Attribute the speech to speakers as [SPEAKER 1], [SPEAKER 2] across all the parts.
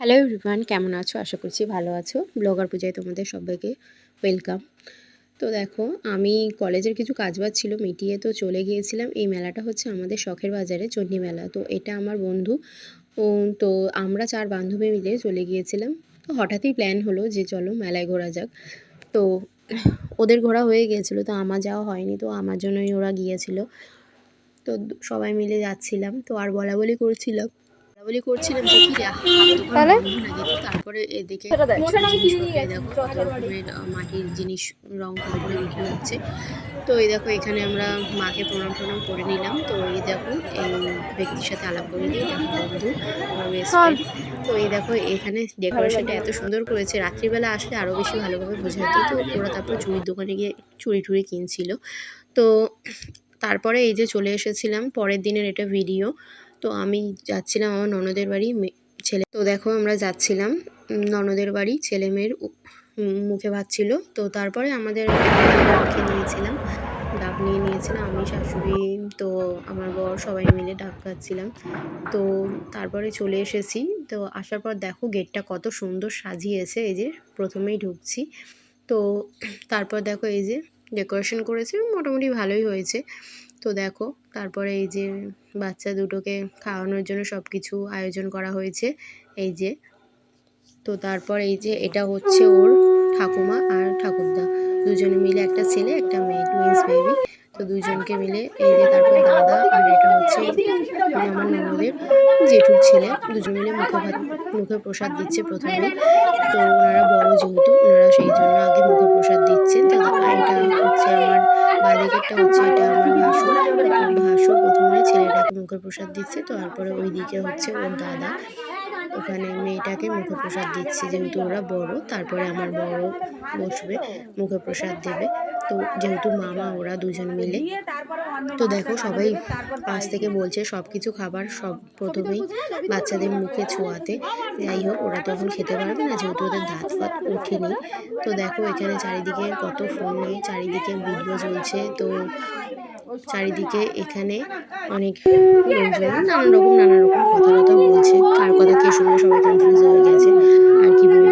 [SPEAKER 1] Hello everyone কেমন আছো? আশা করছি ভালো আছো। ব্লগার পূজায় তোমাদের সবাইকে ওয়েলকাম তো দেখো, আমি কলেজের কিছু কাজবাজ ছিল, মিটিয়ে তো চলে গিয়েছিলাম। এই মেলাটা হচ্ছে আমাদের শখের বাজারে চণ্ডী মেলা। তো এটা আমার বন্ধু। তো আমরা চার বান্ধবী মিলে চলে গিয়েছিলাম। তো হঠাৎই প্ল্যান হলো যে চলো মেলায় ঘোরা যাক। তো ওদের ঘোরা হয়ে গিয়েছিল, তো আমার যাওয়া হয়নি। তো আমার জন্যই ওরা গিয়েছিল। তো সবাই মিলে যাচ্ছিলাম। তো আর বলা বলি করছিলাম। বলি করছিলাম যে কি তারপরে এদিকে মাটির জিনিস রং করে করে বিক্রি হচ্ছে। তো এই দেখো এখানে আমরা মাকে প্রণাম প্রণাম করে নিলাম। তো এই দেখো এই ব্যক্তির সাথে আলাপ করে দিই বন্ধু। তো এই দেখো এখানে ডেকোরেশনটা এত সুন্দর করেছে। রাত্রিবেলা আসলে আরও বেশি ভালোভাবে বোঝা যেত। তো ওরা তারপর চুড়ির দোকানে গিয়ে চুরি টুরি কিনছিল। তো তারপরে এই যে চলে এসেছিলাম পরের দিনের এটা ভিডিও তো আমি যাচ্ছিলাম আমার ননদের বাড়ি ছেলে, তো দেখো আমরা যাচ্ছিলাম ননদের বাড়ি, ছেলে মেয়ের মুখে ভাত ছিল। তো তারপরে আমাদের ডাব খেয়ে নিয়েছিলাম ডাব নিয়ে নিয়েছিলাম, আমি, শাশুড়ি, তো আমার বর সবাই মিলে ডাব খাচ্ছিলাম। তো তারপরে চলে এসেছি, তো আসার পর দেখো গেটটা কত সুন্দর সাজিয়েছে, এই যে প্রথমেই ঢুকছি। তো তারপর দেখো এই যে ডেকোরেশন করেছে, মোটামুটি ভালোই হয়েছে। তো দেখো, তারপরে এই যে বাচ্চা দুটোকে খাওয়ানোর জন্য সব কিছু আয়োজন করা হয়েছে, এই যে। তো তারপর এই যে এটা হচ্ছে ওর ঠাকুমা আর ঠাকুরদা, দুজনে মিলে একটা ছেলে, একটা মেয়ে টুইন্স বেবি তো দুজনকে মিলে এই যে তারপর দাদা আর এটা হচ্ছে আমার ননদের জেঠুর ছেলে, দুজন মিলে মুখে ভাত, মুখে প্রসাদ দিচ্ছে প্রথমে। তো ওনারা বড় যেহেতু, ওনারা সেই জন্য আগে মুখে প্রসাদ দিচ্ছে তো এটা হচ্ছে আমার বাদিকেরটা হচ্ছে এটা আমার ভাসু ভাসুর প্রথমে ছেলেটাকে মুখে প্রসাদ দিচ্ছে, তো তারপরে ওইদিকে হচ্ছে ওর দাদা। ওখানে মেয়েটাকে মুখে প্রসাদ দিচ্ছে, যেহেতু ওরা বড়, তারপরে আমার বড় বসবে, মুখে প্রসাদ দেবে। তো যেহেতু মামা, ওরা দুজন মিলে, তো দেখো সবাই পাশ থেকে বলছে সব কিছু খাবার সব প্রথমেই বাচ্চাদের মুখে ছোঁয়াতে। যাই হোক, ওরা তো এখন খেতে পারবে না, যেহেতু ওদের দাঁত ফাত ওঠেনি। তো দেখো এখানে চারিদিকে কত ফোন ফোনে চারিদিকে ভিডিও চলছে। তো চারিদিকে এখানে অনেক নানান রকম নানা রকম কথা কথা বলছে। কার কথা কে শুনে সবাই কনফিউজ হয়ে গেছে আর কি বলব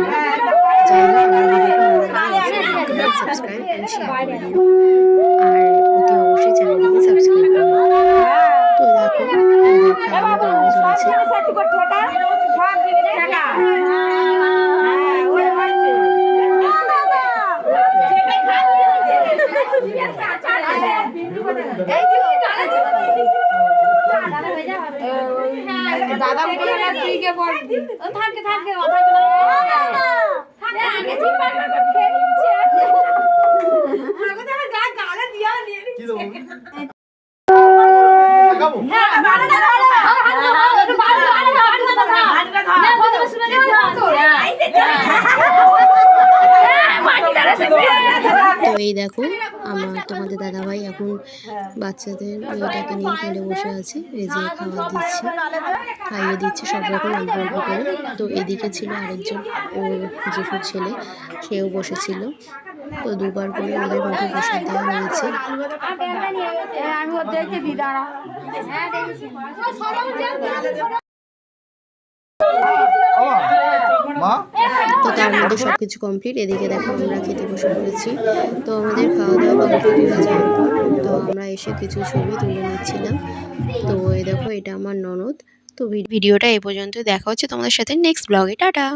[SPEAKER 1] যাই হোক আমার ভিডিওটা সাবস্ক্রাইব অ্যান্ড শেয়ার করে দিও আর অতি অবশ্যই
[SPEAKER 2] দাদা বলে না তুই কে
[SPEAKER 3] আগে ঠিক পারবে খেয়ে নিচ্ছে আগে তো আমার গা গালে দিয়া নিয়ে
[SPEAKER 4] কি দেবো
[SPEAKER 3] হ্যাঁ
[SPEAKER 4] দেখাবো
[SPEAKER 3] বাড়ি না বাড়ি না বাড়ি বাড়ি না বাড়ি না বাড়ি না না বন্ধু শুনে দিও আইছে মাটি
[SPEAKER 1] তো এই দেখো আমার তোমাদের দাদাভাই এখন বাচ্চাদের মেয়েটাকে নিয়ে কোলে বসে আছে এই যে খাবার দিচ্ছে খাইয়ে দিচ্ছে সব রকম অল্প করে তো এদিকে ছিল আরেকজন ও জেঠুর ছেলে সেও বসেছিল তো দুবার করে ওদের মুখে প্রসাদ দেওয়া হয়েছে। তো তার মধ্যে সব কিছু কমপ্লিট এদিকে দেখো আমরা খেতে বসে পড়েছি। তো আমাদের খাওয়া দাওয়া বা দুপুর হয়ে যাওয়ার পর তো আমরা এসে কিছু ছবি তুলে নিচ্ছিলাম। তো এই দেখো এটা আমার ননদ। তো ভিডিওটা এ পর্যন্ত দেখা হচ্ছে তোমাদের সাথে নেক্সট ব্লগে টাটা!